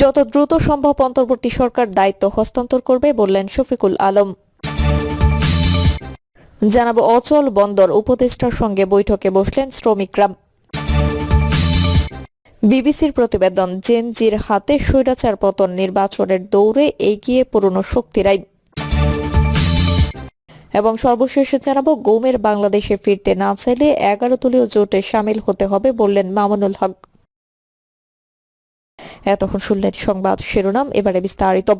যত দ্রুত সম্ভব অন্তর্বর্তী সরকার দায়িত্ব হস্তান্তর করবে, বললেন শফিকুল আলম। জানাব, অচল বন্দর উপদেষ্টার সঙ্গে বৈঠকে বসলেন শ্রমিকরা। বিবিসির প্রতিবেদন, জেনজির হাতে স্বৈরাচার পতন, নির্বাচনের দৌড়ে এগিয়ে পুরনো শক্তিরাই। এবং সর্বশেষে জানাব, গৌমের বাংলাদেশে ফিরতে না চাইলে এগারো দলীয় জোটে সামিল হতে হবে, বললেন মামুনুল হক। এতক্ষণ শুনলেন সংবাদ শিরোনাম, এবারে বিস্তারিত।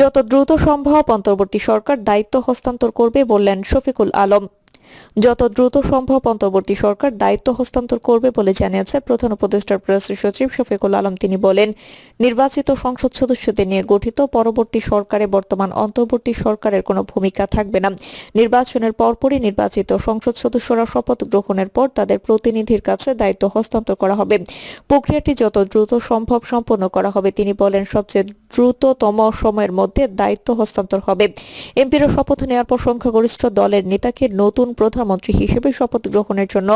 যত দ্রুত সম্ভব অন্তর্বর্তী সরকার দায়িত্ব হস্তান্তর করবে বললেন শফিকুল আলম। যত দ্রুত সম্ভব অন্তর্বর্তী সরকার দায়িত্ব হস্তান্তর করবে বলে জানিয়েছে প্রধান উপদেষ্টার প্রেস সচিব শফিকুল আলম। তিনি বলেন, নির্বাচিত সংসদ সদস্যদের নিয়ে গঠিত পরবর্তী সরকারে বর্তমান অন্তর্বর্তী সরকারের কোনো ভূমিকা থাকবে না। নির্বাচনের পরপরই নির্বাচিত সংসদ সদস্যরা শপথ গ্রহণের পর তাদের প্রতিনিধির কাছে দায়িত্ব হস্তান্তর করা হবে। প্রক্রিয়াটি যত দ্রুত সম্ভব সম্পন্ন করা হবে, তিনি বলেন, সবচেয়ে দ্রুততম সময়ের মধ্যে দায়িত্ব হস্তান্তর হবে। এমপিরা শপথ নেওয়ার পর সংখ্যাগরিষ্ঠ দলের নেতাকে নতুন প্রধানমন্ত্রী হিসেবে শপথ গ্রহণের জন্য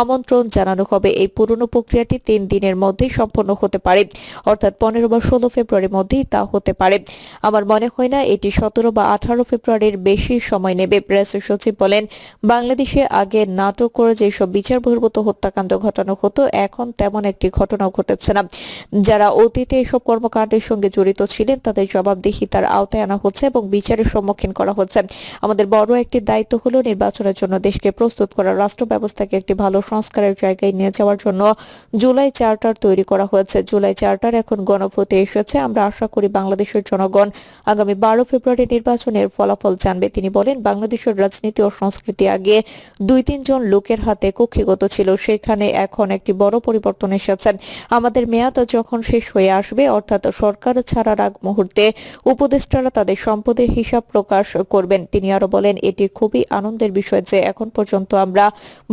আমন্ত্রণ জানানো হবে। এই পুরনো প্রক্রিয়াটি তিন দিনের মধ্যেই সম্পন্ন হতে পারে। অর্থাৎ পনেরো বা ষোলো ফেব্রুয়ারির মধ্যেই তা হতে পারে। আমার মনে হয় না এটি সতেরো বা আঠারো ফেব্রুয়ারির বেশি সময় নেবে। প্রেস সচিব বলেন, বাংলাদেশে আগে নাটক করে যেসব বিচার বহির্ভূত হত্যাকাণ্ড ঘটানো হতো, এখন তেমন একটি ঘটনাও ঘটেছে না। যারা অতীতে এসব কর্মকাণ্ডের সঙ্গে জড়িত ছিলেন, তাদের জবাবদিহিতার আওতায় আনা হচ্ছে এবং বিচারের সম্মুখীন করা হচ্ছে। আমাদের বড় একটি দায়িত্ব হলো নির্বাচনের জন্য দেশকে প্রস্তুত করা রাষ্ট্র ব্যবস্থাকে একটি ভালো সংস্কারের জায়গায় নিয়ে যাওয়ার জন্য জুলাই চার্টার তৈরি করা হয়েছে। জুলাই চার্টার এখন গণভোটে এসেছে। আমরা আশা করি বাংলাদেশের জনগণ আগামী বারো ফেব্রুয়ারি নির্বাচনের ফলাফল জানবে। তিনি বলেন, বাংলাদেশের রাজনীতি ও সংস্কৃতি আগে দুই তিনজন লোকের হাতে কক্ষিগত ছিল। সেখানে এখন একটি বড় পরিবর্তন এসেছে। আমাদের মেয়াদ যখন শেষ হয়ে আসবে, অর্থাৎ সরকার ছাড়ার আগ মুহূর্তে উপদেষ্টারা তাদের সম্পদের হিসাব প্রকাশ করবেন। তিনি আরও বলেন, এটি খুবই আনন্দের বিষয়। যে এখন পর্যন্ত আমরা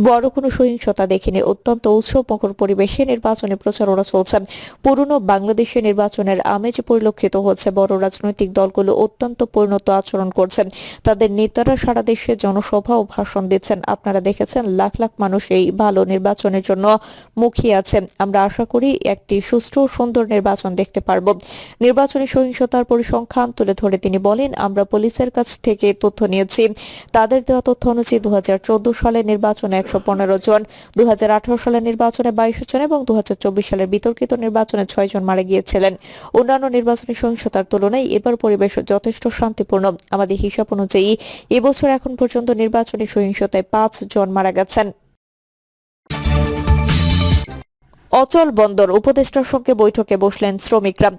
বড় কোনো সহিংসতা দেখিনি। অত্যন্ত উৎসবমুখর পরিবেশে নির্বাচনী প্রচারণা চলছে। পুরনো বাংলাদেশের নির্বাচনের আমেজ পরিলক্ষিত হচ্ছে। বড় রাজনৈতিক দলগুলো অত্যন্ত পরিণত আচরণ করছে। তাদের নেতারা সারা দেশে জনসভা ও ভাষণ দিচ্ছেন। আপনারা দেখেছেন, লাখ লাখ মানুষ এই ভালো নির্বাচনের জন্য মুখিয়ে আছে। আমরা আশা করি একটি সুষ্ঠু সুন্দর নির্বাচন দেখতে পারব। নির্বাচনী সহিংসতার পরিসংখ্যান তুলে ধরে তিনি বলেন, আমরা পুলিশের কাছ থেকে তথ্য নিয়েছি। তাদের দেওয়া তথ্য অনুযায়ী দু সালের নির্বাচনে একশো পনেরো জন দু সালের নির্বাচনে বাইশ জন এবং দু সালের বিতর্কিত নির্বাচনে ছয় জন মারা গিয়েছিলেন। অন্যান্য নির্বাচনী সহিংসতার তুলনায় এবার পরিবেশ যথেষ্ট শান্তিপূর্ণ। আমাদের হিসাব অনুযায়ী এবছর এখন পর্যন্ত নির্বাচনী সহিংসতায় পাঁচ জন মারা গেছেন। অচল বন্দর, উপদেষ্টার সঙ্গে বৈঠকে বসলেন শ্রমিকরা।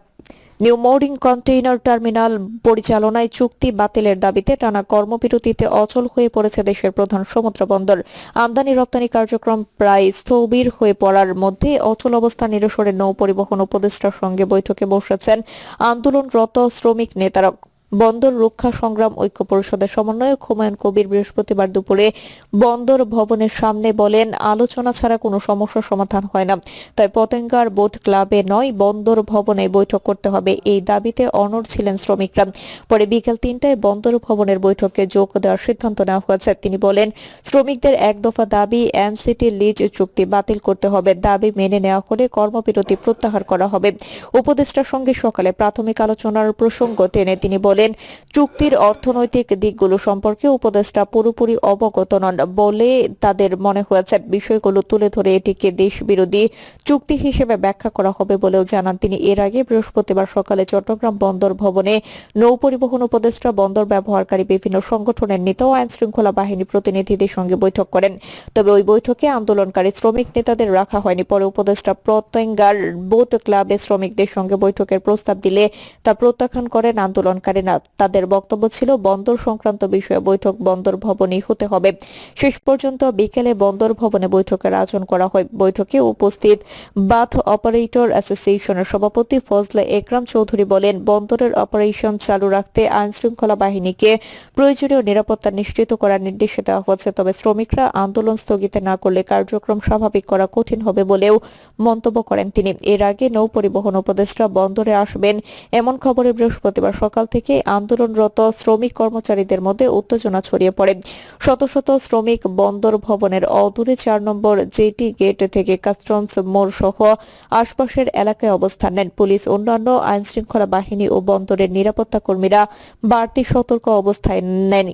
নিউ মোর্ডিং কন্টেইনার টার্মিনাল পরিচালনায় চুক্তি বাতিলের দাবিতে টানা কর্মবিরতিতে অচল হয়ে পড়েছে দেশের প্রধান সমুদ্র বন্দর। আমদানি রপ্তানি কার্যক্রম প্রায় স্থবির হয়ে পড়ার মধ্যে অচল অবস্থা নিরসনে নৌ পরিবহন উপদেষ্টার সঙ্গে বৈঠকে বসেছেন আন্দোলনরত শ্রমিক নেতারা। বন্দর রক্ষা সংগ্রাম ঐক্য পরিষদের সমন্বয়ক হুমায়ুন কবির বৃহস্পতিবার দুপুরে বন্দর ভবনের সামনে বলেন, আলোচনা ছাড়া কোনো সমস্যার সমাধান হয় না। তাই পতেঙ্গার বোট ক্লাবে নয়, বন্দর ভবনে বৈঠক করতে হবে। এই দাবিতে অনড় ছিলেন শ্রমিকরা। পরে বিকেল তিনটায় বন্দর ভবনের বৈঠকে যোগ দেওয়ার সিদ্ধান্ত নেওয়া হয়েছে। তিনি বলেন, শ্রমিকদের এক দফা দাবি, এনসিটি লিজ চুক্তি বাতিল করতে হবে। দাবি মেনে নেওয়া হলে কর্মবিরতি প্রত্যাহার করা হবে। উপদেষ্টার সঙ্গে সকালে প্রাথমিক আলোচনার প্রসঙ্গ টেনে তিনি বলেন চুক্তির অর্থনৈতিক দিকগুলো সম্পর্কে উপদেষ্টা পুরোপুরি অবগত নন বলে তাদের মনে হয়েছে। বিষয়গুলো তুলে ধরে এটিকে দেশ বিরোধী চুক্তি হিসেবে ব্যাখ্যা করা হবে বলেও জানান তিনি। এর আগে বৃহস্পতিবার সকালে চট্টগ্রাম বন্দর ভবনে নৌ পরিবহন উপদেষ্টা বন্দর ব্যবহারকারী বিভিন্ন সংগঠনের নেতা ও আইন শৃঙ্খলা বাহিনী প্রতিনিধিদের সঙ্গে বৈঠক করেন। তবে ওই বৈঠকে আন্দোলনকারী শ্রমিক নেতাদের রাখা হয়নি। পরে উপদেষ্টা প্রত্যঙ্গার বোট ক্লাবে শ্রমিকদের সঙ্গে বৈঠকের প্রস্তাব দিলে তা প্রত্যাখ্যান করেন আন্দোলনকারীরা তাদের বক্তব্য ছিল, বন্দর সংক্রান্ত বিষয়ে বৈঠক বন্দর ভবনেই হতে হবে। শেষ পর্যন্ত বিকেলে বন্দর ভবনে বৈঠকের আয়োজন করা হয়। বৈঠকে উপস্থিত বাথ অপারেটর অ্যাসোসিয়েশনের সভাপতি ফজলে একরাম চৌধুরী বলেন, বন্দরের অপারেশন চালু রাখতে আইন শৃঙ্খলা বাহিনীকে প্রয়োজনীয় নিরাপত্তা নিশ্চিত করার নির্দেশ দেওয়া হচ্ছে তবে শ্রমিকরা আন্দোলন স্থগিত না করলে কার্যক্রম স্বাভাবিক করা কঠিন হবে বলেও মন্তব্য করেন তিনি। এর আগে নৌ পরিবহন উপদেষ্টা বন্দরে আসবেন, এমন খবরে বৃহস্পতিবার সকাল থেকে আন্দোলনরত শ্রমিক কর্মচারীদের মধ্যে উত্তেজনা ছড়িয়ে পড়ে। শত শত শ্রমিক বন্দর ভবনের অদূরে চার নম্বর জেটি গেট থেকে কাস্টমস মোড় সহ আশপাশের এলাকায় অবস্থান নেন পুলিশ। অন্যান্য আইনশৃঙ্খলা বাহিনী ও বন্দরের নিরাপত্তা কর্মীরা বাড়তি সতর্ক অবস্থায় নেন।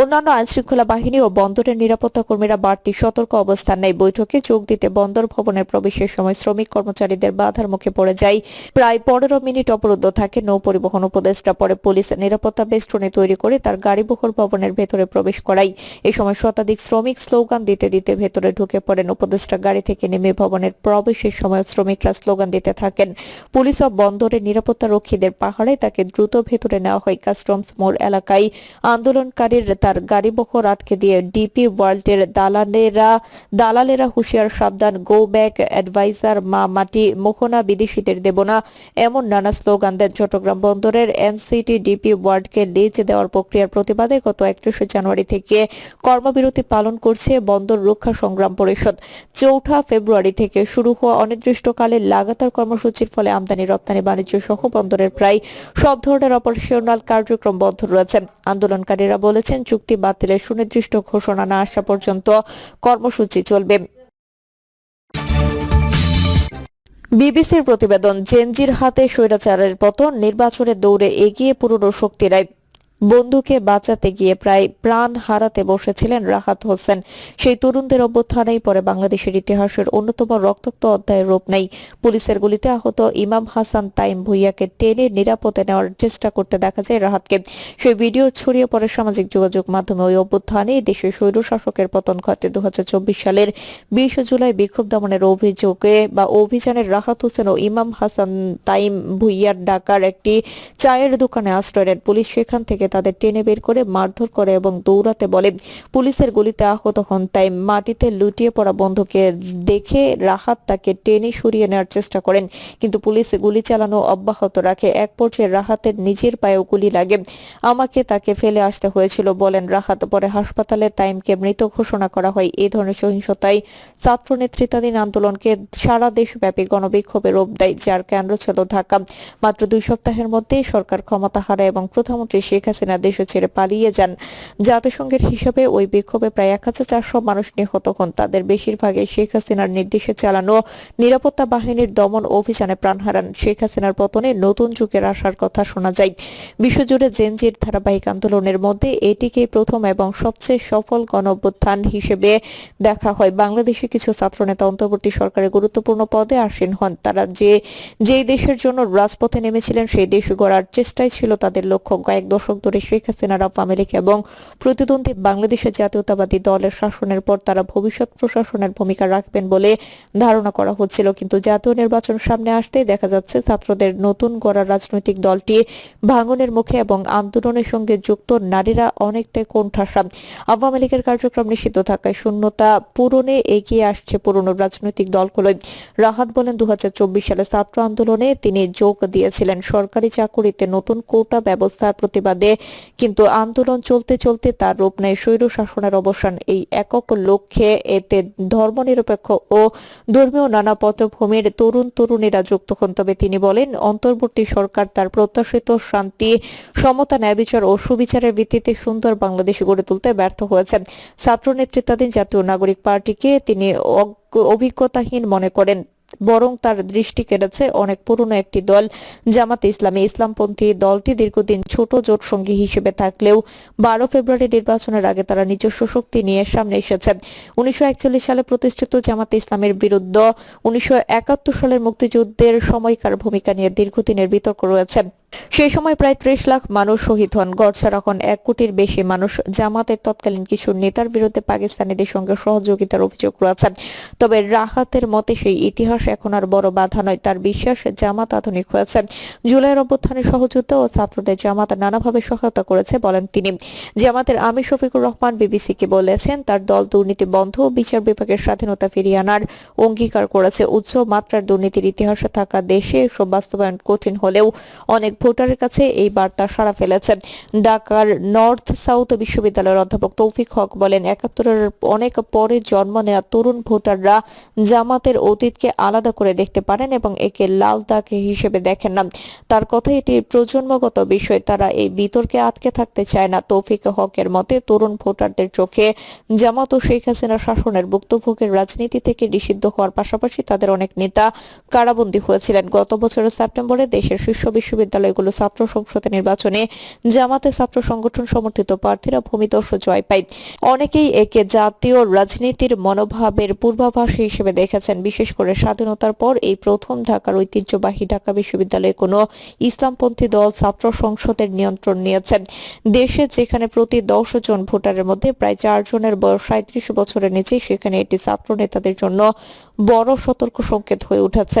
অন্যান্য আইনশৃঙ্খলা বাহিনী ও বন্দরের নিরাপত্তা কর্মীরা বাড়তি সতর্ক অবস্থান নেয়। বৈঠকে যোগ দিতে বন্দর ভবনের প্রবেশের সময় শ্রমিক কর্মচারীদের বাধার মুখে পড়ে যায়। প্রায় পনেরো মিনিট অবরুদ্ধ থাকে নৌ পরিবহন উপদেষ্টা। পরে পুলিশ নিরাপত্তা বেষ্টনী তৈরি করে তার গাড়িবহর ভবনের ভেতরে প্রবেশ করায়। এ সময় শতাধিক শ্রমিক স্লোগান দিতে দিতে ভেতরে ঢুকে পড়েন। উপদেষ্টা গাড়ি থেকে নেমে ভবনের প্রবেশের সময় শ্রমিকরা স্লোগান দিতে থাকেন। পুলিশ ও বন্দরের নিরাপত্তা রক্ষীদের পাহাড়ে তাকে দ্রুত ভেতরে নেওয়া হয় কাস্টমস মোড় এলাকায়। আন্দোলনকারীর তার গাড়িবহর আটকে দিয়ে ডিপি ওয়ার্ল্ডের দালালেরা দালালেরা হুঁশিয়ার সাবধান, গো ব্যাক, অ্যাডভাইজার মা মাটি, মোহনা বিদেশিদের দেব না। এমন নানা স্লোগান দেন চট্টগ্রাম বন্দরের এনসিটি ডিপি ওয়ার্ডকে লিজ দেওয়ার প্রক্রিয়ার প্রতিবাদে গত একত্রিশে জানুয়ারি থেকে কর্মবিরতি পালন করছে বন্দর রক্ষা সংগ্রাম পরিষদ। চৌঠা ফেব্রুয়ারি থেকে শুরু হওয়া অনির্দিষ্টকালে লাগাতার কর্মসূচির ফলে আমদানি, রপ্তানি, বাণিজ্য সহ বন্দরের প্রায় সব ধরনের অপারেশনাল কার্যক্রম বন্ধ রয়েছে। আন্দোলনকারীরা বলেছেন, চুক্তি বাতিলের সুনির্দিষ্ট ঘোষণা না আসা পর্যন্ত কর্মসূচি চলবে। বিবিসির প্রতিবেদন জেনজির হাতে স্বৈরাচারের পতন নির্বাচনের দৌড়ে এগিয়ে পুরনো শক্তিরাই। বন্ধুকে বাঁচাতে গিয়ে প্রায় প্রাণ হারাতে বসেছিলেন রাহাত হোসেন। সেই তরুণদের অভ্যুত্থানেই পরে বাংলাদেশের ইতিহাসের অন্যতম রক্তাক্ত অধ্যায়ের রূপ নেই। পুলিশের গুলিতে আহত ইমাম হাসান তাইম ভুইয়াকে টেনে নিরাপদে নেওয়ার চেষ্টা করতে দেখা যায় রাহাতকে। সেই ভিডিও ছড়িয়ে পড়ে সামাজিক যোগাযোগ মাধ্যমে ওই অভ্যুত্থানে দেশের স্বৈর শাসকের পতন ঘটে। দু হাজার চব্বিশ সালের বিশ জুলাই বিক্ষোভ দমনের অভিযোগে বা অভিযানের রাহাত হোসেন ও ইমাম হাসান তাইম ভুইয়ার ডাকার একটি চায়ের দোকানে আশ্রয় নেন। পুলিশ সেখান থেকে তাদের টেনে বের করে মারধর করে এবং দৌড়াতে বলে। পুলিশের গুলিতে আহত হন, তাই মাটিতে লুটিয়ে পড়া বন্ধুকে দেখে রাহাত তাকে টেনে সরিয়ে নেওয়ার চেষ্টা করেন। কিন্তু পুলিশ গুলি চালানো অব্যাহত রাখে। এক পর্যায়ে রাহাতের নিজের পায়েও গুলি লাগে। আমাকে তাকে ফেলে আসতে হয়েছিল বলেন রাহাত। পরে হাসপাতালে তাইমকে মৃত ঘোষণা করা হয়। এই ধরনের সহিংসতায় ছাত্র নেতৃত্বাধীন আন্দোলনকে সারা দেশব্যাপী গণবিক্ষোভের রূপ দেয়, যার কেন্দ্র ছিল ঢাকা। মাত্র দুই সপ্তাহের মধ্যে সরকার ক্ষমতা হারায় এবং প্রধানমন্ত্রী শেখ দেশ ছেড়ে পালিয়ে যান। জাতিসংঘের হিসাবে ওই বিক্ষোভে প্রায় এক হাজার চারশো মানুষ নিহত হন। তাদের বেশিরভাগই শেখ হাসিনার নির্দেশে চালানো নিরাপত্তা বাহিনীর দমন অভিযানে প্রাণ হারান। শেখ হাসিনার পতনে নতুন যুগের আসার কথা শোনা যায়। বিশ্বজুড়ে জেনজির ধারাবাহিক আন্দোলনের মধ্যে এটিকে প্রথম এবং সবচেয়ে সফল গণ অভ্যুত্থান হিসেবে দেখা হয়। বাংলাদেশে কিছু ছাত্রনেতা অন্তর্বর্তী সরকারের গুরুত্বপূর্ণ পদে আসীন হন। তারা যে, যেই দেশের জন্য রাজপথে নেমেছিলেন, সেই দেশ গড়ার চেষ্টাই ছিল তাদের লক্ষ্য। কয়েক দশক ধরে শেখ হাসিনার আওয়ামী এবং প্রতিদ্বন্দ্বী বাংলাদেশের জাতীয়তাবাদী দলের শাসনের পর তারা ভবিষ্যৎ প্রশাসনের ভূমিকা রাখবেন বলে ধারণা করা হচ্ছিল। কিন্তু জাতীয় নির্বাচন সামনে আসতেই দেখা যাচ্ছে ছাত্রদের নতুন গড়া রাজনৈতিক দলটি ভাঙনের মুখে এবং আন্দোলনের সঙ্গে যুক্ত নারীরা অনেকটাই কোণঠাসা। আওয়ামী লীগের কার্যক্রম নিষিদ্ধ থাকায় শূন্যতা পূরণে এগিয়ে আসছে পুরনো রাজনৈতিক দলগুলোই। রাহাত বলেন দু হাজার চব্বিশ সালে ছাত্র আন্দোলনে তিনি যোগ দিয়েছিলেন। সরকারি চাকুরিতে নতুন কোটা ব্যবস্থার প্রতিবাদে কিন্তু আন্দোলন চলতে চলতে তার রূপ নেয় স্বৈর শাসনের অবসান। এই একক লক্ষ্যে এতে ধর্মনিরপেক্ষ ও ধর্মীয় নানা পটভূমির তরুণ তরুণীরা যুক্ত হন। তবে তিনি বলেন, অন্তর্বর্তী সরকার তার প্রত্যাশিত শান্তি, সমতা, ন্যায় বিচার ও সুবিচারের ভিত্তিতে সুন্দর বাংলাদেশ গড়ে তুলতে ব্যর্থ হয়েছে ছাত্র নেতৃত্বাধীন জাতীয় নাগরিক পার্টিকে তিনি অভিজ্ঞতাহীন মনে করেন। বরং তার দৃষ্টি কেড়েছে অনেক পুরনো একটি দল, জামাতে ইসলামী ইসলামপন্থী দলটি দীর্ঘদিন ছোট জোট সঙ্গী হিসেবে থাকলেও বারো ফেব্রুয়ারি নির্বাচনের আগে তারা নিজস্ব শক্তি নিয়ে সামনে এসেছে। উনিশশো একচল্লিশ সালে প্রতিষ্ঠিত জামাতে ইসলামের বিরুদ্ধে উনিশশো একাত্তর সালের মুক্তিযুদ্ধের সময়কার ভূমিকা নিয়ে দীর্ঘদিনের বিতর্ক রয়েছে। সেই সময় প্রায় ত্রিশ লাখ মানুষ শহীদ হন। গড়ছাড়া এখন এক কোটির বেশি মানুষ জামাতের তৎকালীন কিছু নেতার বিরুদ্ধে পাকিস্তানিদের সঙ্গে সহযোগিতার অভিযোগ রয়েছে। তবে রাহাতের মতে সেই ইতিহাস এখন আর বড় বাধা নয়, তার বিশ্বাস জামাত আধুনিক হয়েছে। জুলাইয়ের অভ্যুত্থানে সহযুদ্ধ ও ছাত্রদের জামাত নানাভাবে সহায়তা করেছে বলেন তিনি। জামাতের আমির শফিকুর রহমান বিবিসিকে বলেছেন, তার দল দুর্নীতি বন্ধ ও বিচার বিভাগের স্বাধীনতা ফিরিয়ে আনার অঙ্গীকার করেছে। উচ্চ মাত্রার দুর্নীতির ইতিহাসে থাকা দেশে এসব বাস্তবায়ন কঠিন হলেও অনেক ভোটারের কাছে এই বার্তা সাড়া ফেলেছে। ঢাকার নর্থ সাউথ বিশ্ববিদ্যালয়ের অধ্যাপক তৌফিক হক বলেন, একাত্তরের অনেক পরে জন্ম নেওয়া তরুণ ভোটাররা জামাতের অতীতকে আলাদা করে দেখতে পারেন এবং একে লাল দাগ হিসেবে দেখেন না। তার কথা এটি প্রজন্মগত বিষয়, তারা এই বিতর্কে আটকে থাকতে চায় না। তৌফিক হকের মতে, তরুণ ভোটারদের চোখে জামাত ও শেখ হাসিনা শাসনের ভুক্তভোগের রাজনীতি থেকে নিষিদ্ধ হওয়ার পাশাপাশি তাদের অনেক নেতা কারাবন্দী হয়েছিলেন। গত বছরের সেপ্টেম্বরে দেশের শীর্ষ বিশ্ববিদ্যালয়গুলো ছাত্র সংসদে নির্বাচনে জামাতে ছাত্র সংগঠন সমর্থিত প্রার্থীরা ভূমিদর্শ জয় পায়। অনেকেই একে জাতীয় রাজনীতির মনোভাবের পূর্বাভাস হিসেবে দেখেছেন। বিশেষ করে স্বাধীনতার পর এই প্রথম ঢাকার ঐতিহ্যবাহী ঢাকা বিশ্ববিদ্যালয়ে কোনো ইসলামপন্থী দল ছাত্র সংসদের নিয়ন্ত্রণ নিয়েছে দেশে যেখানে প্রতি দশ জন ভোটারের মধ্যে প্রায় চার জনের বয়স সাঁত্রিশ বছরের নিচে, সেখানে এটি ছাত্র নেতাদের জন্য বড় সতর্ক সংকেত হয়ে উঠেছে।